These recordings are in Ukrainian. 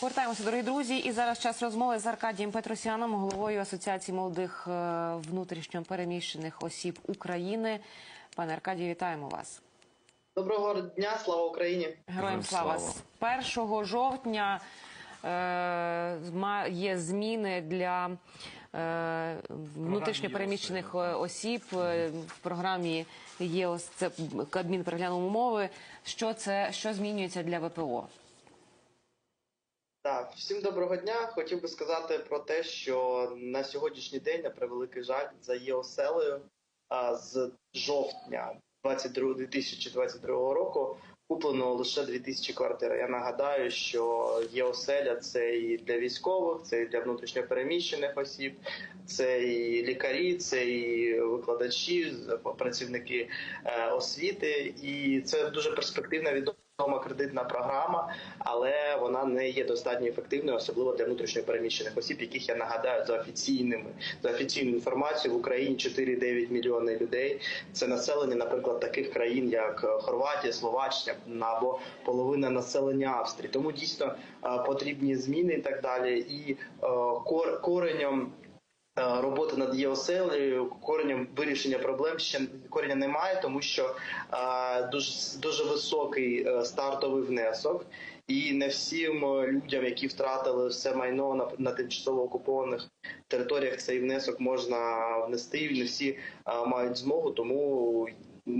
Повертаємося, дорогі друзі. І зараз час розмови з Аркадієм Петросяном, головою Асоціації молодих е, внутрішньо переміщених осіб України. Пане Аркадію, вітаємо вас. Доброго дня, слава Україні! Героям слава. З 1 жовтня е, ма- є зміни для е, внутрішньо переміщених е, осіб в програмі є ось це Кабмін переглянув умови. Що це що змінюється для ВПО? Так, всім доброго дня. Хотів би сказати про те, що на сьогоднішній день, на превеликий жаль, за ЄОСЕЛею а, з жовтня 22 2022 року куплено лише 2000 квартир. Я нагадаю, що ЄОСЕЛЯ це і для військових, це і для внутрішньопереміщених осіб, це і лікарі, це і викладачі, працівники е, освіти, і це дуже перспективна відома кредитна програма, але вона не є достатньо ефективною, особливо для внутрішньопереміщених осіб, яких я нагадаю за офіційними за офіційною інформацією в Україні 4,9 мільйони людей. Це населення, наприклад, таких країн, як Хорватія, Словаччина або половина населення Австрії. Тому дійсно е, потрібні зміни і так далі. І е, коренем е, роботи над ЄОСЕЛею, коренем вирішення проблем ще кореня немає, тому що е, дуже дуже високий е, стартовий внесок, і не всім е, людям, які втратили все майно на, на тимчасово окупованих територіях, цей внесок можна внести. І не всі е, мають змогу, тому.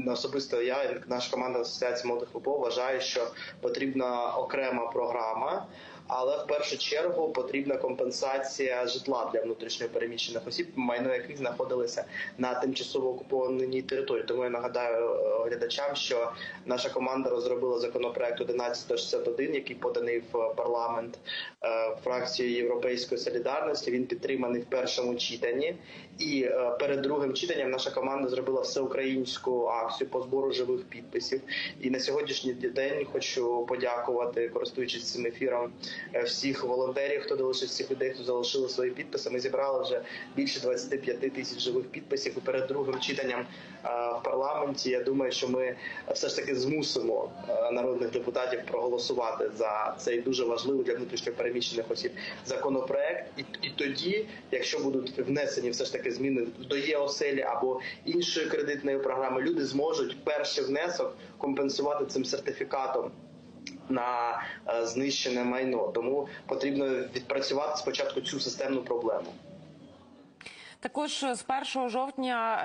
Особисто я, і наша команда Асоціації молодих ВПО вважає, що потрібна окрема програма, але в першу чергу потрібна компенсація житла для внутрішньо переміщених осіб, майно яких знаходилися на тимчасово окупованій території. Тому я нагадаю е, глядачам, що наша команда розробила законопроект 1161, який поданий в парламент е, фракцією Європейської солідарності. Він підтриманий в першому читанні, і е, перед другим читанням наша команда зробила всеукраїнську акцію по збору живих підписів. І на сьогоднішній день хочу подякувати, користуючись цим ефіром, всіх волонтерів, хто долучив всіх людей, хто залишили свої підписи. Ми зібрали вже більше 25 тисяч живих підписів. І перед другим читанням е, в парламенті я думаю, що ми все ж таки змусимо е, народних депутатів проголосувати за цей дуже важливий для внутрішньопереміщених осіб законопроект. І, і тоді, якщо будуть внесені все ж таки зміни до ЄОСЕЛі або іншої кредитної програми, люди зможуть перший внесок компенсувати цим сертифікатом на е, знищене майно. Тому потрібно відпрацювати спочатку цю системну проблему. Також з 1 жовтня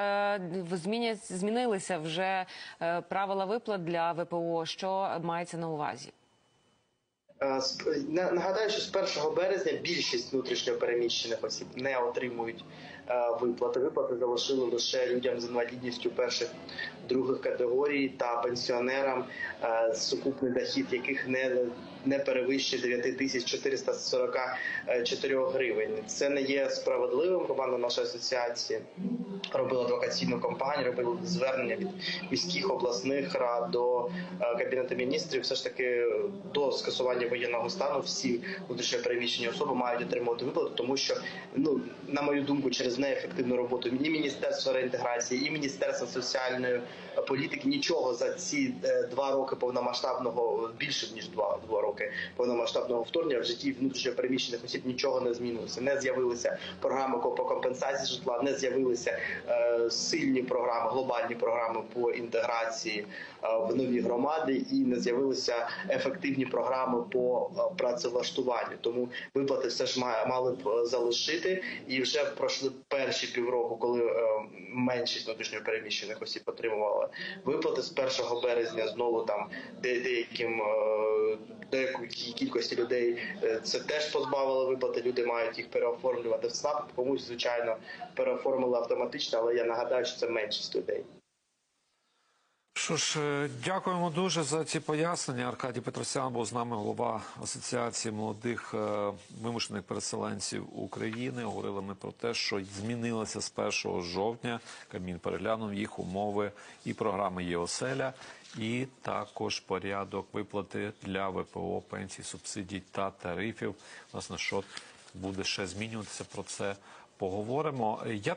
е, змінять змінилися вже е, правила виплат для ВПО. Що мається на увазі? Е, Нагадаю, що з 1 березня більшість внутрішньопереміщених осіб не отримують е, виплати. Виплати залишили лише людям з інвалідністю перших других категорій та пенсіонерам, е, сукупний дохід яких не не перевищує 9444 гривень. Це не є справедливим. Команда нашої асоціації робила адвокаційну кампанію, робила звернення від міських обласних рад до е, кабінету міністрів. Все ж таки до скасування воєнного стану всі внутрішньопереміщені особи мають отримувати виплату, тому що ну на мою думку, через неефективну роботу і міністерства реінтеграції, і міністерства соціальної політики нічого за ці е, два роки повномасштабного більше ніж два, два роки повномасштабного вторгнення в житті внутрішньопереміщених осіб нічого не змінилося. Не з'явилися програми по компенсації житла, не з'явилися е, сильні програми, глобальні програми по інтеграції е, в нові громади, і не з'явилися ефективні програми по е, працевлаштуванню. Тому виплати все ж мали б е, залишити, і вже пройшли перші півроку, коли е, меншість внутрішньопереміщених осіб отримувала виплати з 1 березня. Знову там де деяким е, деякій кількості людей е, це теж позбавили виплати. Люди мають їх переоформлювати в СНАП. Комусь звичайно переоформили автоматично, але я нагадаю, що це меншість людей. Що ж, е, дякуємо дуже за ці пояснення. Аркадій Петросян був з нами голова Асоціації молодих е, вимушених переселенців України. Говорили ми про те, що змінилося з 1 жовтня. Кабмін переглянув їх умови і програми ЄОСЕЛЯ, і також порядок виплати для ВПО, пенсій, субсидій та тарифів. Власне, що буде ще змінюватися, про це поговоримо. Я